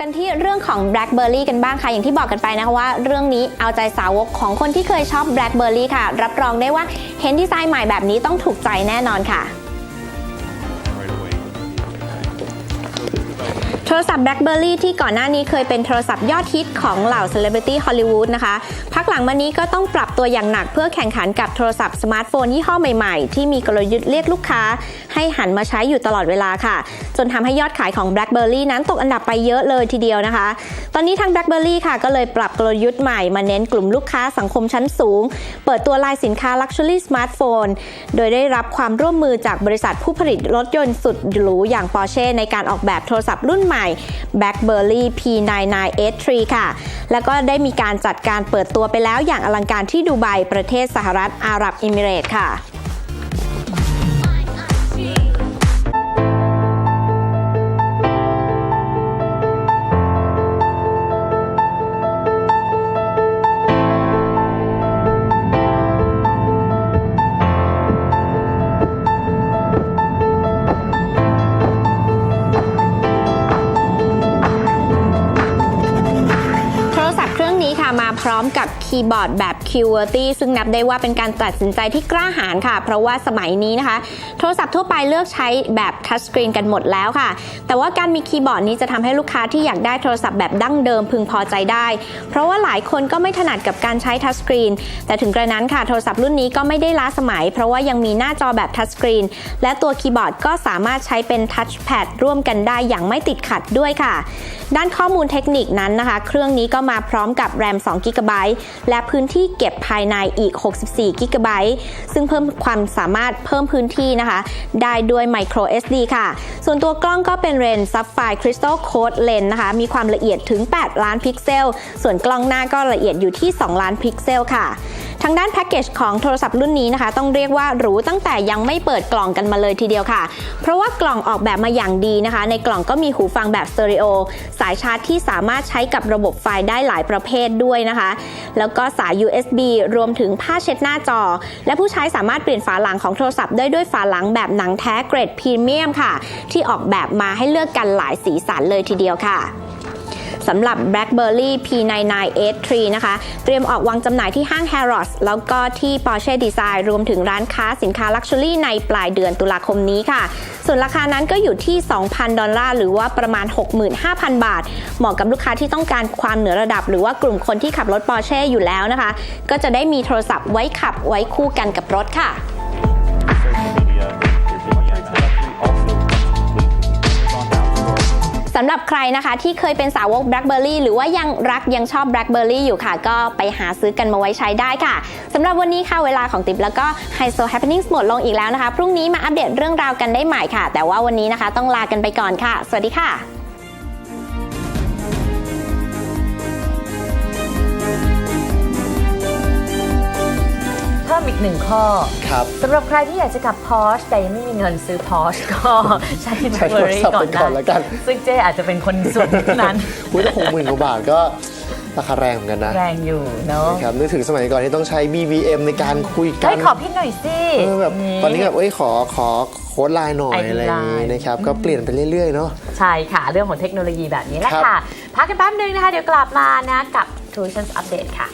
กันที่เรื่องของ BlackBerry กันบ้างค่ะ อย่างที่บอกกันไปนะคะว่า เรื่องนี้เอาใจสาวกของคนที่เคยชอบ BlackBerry ค่ะ รับรองได้ว่าเห็นดีไซน์ใหม่แบบนี้ต้องถูกใจแน่นอนค่ะ โทรศัพท์ BlackBerry ที่ก่อนหน้านี้เคยเป็นโทรศัพท์ยอดฮิตของเหล่าเซเลบริตี้ฮอลลีวูดนะคะพักหลังมานี้ก็ต้องปรับตัวอย่างหนักเพื่อแข่งขันกับโทรศัพท์สมาร์ทโฟนยี่ห้อใหม่ๆ ที่มีกลยุทธ์เรียกลูกค้า ให้หันมาใช้อยู่ตลอดเวลาค่ะ จนทำให้ยอดขายของ BlackBerry นั้นตกอันดับไปเยอะเลยทีเดียวนะคะ ตอนนี้ทาง BlackBerry ค่ะก็เลยปรับกลยุทธ์ใหม่มาเน้นกลุ่มลูกค้าสังคมชั้นสูง เปิดตัวลายสินค้า Luxury Smartphone โดยได้รับความร่วมมือจากบริษัทผู้ผลิตรถยนต์สุดหรูอย่าง Porsche ในการออกแบบโทรศัพท์รุ่นใหม่ BlackBerry P99S3 ค่ะ แล้วก็ได้มีการจัดการเปิดตัวไปแล้วอย่างอลังการที่ดูไบประเทศสหรัฐอาหรับเอมิเรตส์ค่ะ พร้อมกับคีย์บอร์ดแบบ QWERTY ซึ่งนับได้ว่าเป็นการตัดสินใจที่กล้าหาญค่ะ เพราะว่าสมัยนี้นะคะ โทรศัพท์ทั่วไปเลือกใช้แบบทัชสกรีนกันหมดแล้วค่ะ แต่ว่าการมีคีย์บอร์ดนี้จะทำให้ลูกค้าที่อยากได้โทรศัพท์แบบดั้งเดิมพึงพอใจได้ เพราะว่าหลายคนก็ไม่ถนัดกับการใช้ทัชสกรีนแต่ถึงกระนั้นค่ะโทรศัพท์รุ่นนี้ก็ไม่ได้ล้าสมัย เพราะว่ายังมีหน้าจอแบบทัชสกรีนและตัวคีย์บอร์ดก็สามารถใช้เป็นทัชแพดร่วมกันได้อย่างไม่ติดขัดด้วยค่ะ ด้านข้อมูลเทคนิคนั้นนะคะ เครื่องนี้ก็มาพร้อมกับแรม2 g b และพื้นที่เก็บภายในอีก 64 g b ซึ่งเพิ่มความสามารถเพิ่มพื้นที่นะคะ ได้ด้วย micro SD ค่ะ ส่วนตัวกล้องก็เป็นเลนส์ Sapphire Crystal Code Lens นะคะ มีความละเอียดถึง 8 ล้านพิกเซล ส่วนกล้องหน้าก็ละเอียดอยู่ที่ 2 ล้านพิกเซลค่ะางด้านแพ็กเกจของโทรศัพท์รุ่นนี้นะคะ ต้องเรียกว่าหรูตั้งแต่ยังไม่เปิดกล่องกันมาเลยทีเดียวค่ะ เพราะว่ากล่องออกแบบมาอย่างดีนะคะ ในกล่องก็มีหูฟังแบบสเตอริโอสายชาร์จที่สามารถใช้กับระบบไฟได้หลายประเภทด้วยนะคะ แล้วก็สาย USB รวมถึงผ้าเช็ดหน้าจอ และผู้ใช้สามารถเปลี่ยนฝาหลังของโทรศัพท์ได้ด้วยฝาหลังแบบหนังแท้เกรดพรีเมียมค่ะ ที่ออกแบบมาให้เลือกกันหลายสีสันเลยทีเดียวค่ะ สำหรับ BlackBerry P9983 นะคะ เตรียมออกวางจำหน่ายที่ห้าง Harrods แล้วก็ที่ Porsche Design รวมถึงร้านค้าสินค้า Luxury ในปลายเดือนตุลาคมนี้ค่ะ ส่วนราคานั้นก็อยู่ที่ 2,000 ดอลลาร์ หรือว่าประมาณ 65,000 บาท เหมาะกับลูกค้าที่ต้องการความเหนือระดับ หรือว่ากลุ่มคนที่ขับรถ Porsche อยู่แล้วนะคะ ก็จะได้มีโทรศัพท์ไว้ขับไว้คู่กันกับรถค่ะ สำหรับใครนะคะที่เคยเป็นสาวก BlackBerry หรือว่ายังรักยังชอบ BlackBerry อยู่ค่ะ ก็ไปหาซื้อกันมาไว้ใช้ได้ค่ะสำหรับวันนี้ค่ะเวลาของติ๊บแล้วก็ High So Happenings หมดลงอีกแล้วนะคะ พรุ่งนี้มาอัปเดตเรื่องราวกันได้ใหม่ค่ะ แต่ว่าวันนี้นะคะต้องลากันไปก่อนค่ะ สวัสดีค่ะ มอีกหนึ่งข้อครับสำหรับใครที่อยากจะกลับพอชแต่ยังไม่มีเงินซื้อพอชก็ใช้ใช้เบอโทรร์รี่ศัพท์ก่อไปนก่อนได้แล้วกัน ซึ่งเจ๊อาจจะเป็นคนส่วนนั้นอุ้ยแต่หกหมื่นกว่าบาทก็ราคาแรงเหมือนกันนะ แรงอยู่เนาะนะครับนึกถึงสมัยก่อนที่ต้องใช้ BBM ในการคุยกัเฮ้นยขอพี่หน่อยสิเออแบบตอนนี้แบบเอ้ยขอขอโค้ดไลน์หน่อย ID อะไรอย่างนี้ Line นะครับ ก็เปลี่ยนไปเรื่อยๆเนาะใช่ค่ะ เรื่องของเทคโนโลยีแบบนี้แหละครับค่ะ พักกันแป๊บนึงนะคะ เดี๋ยวกลับมานะกับ Solutions Update ค่ะ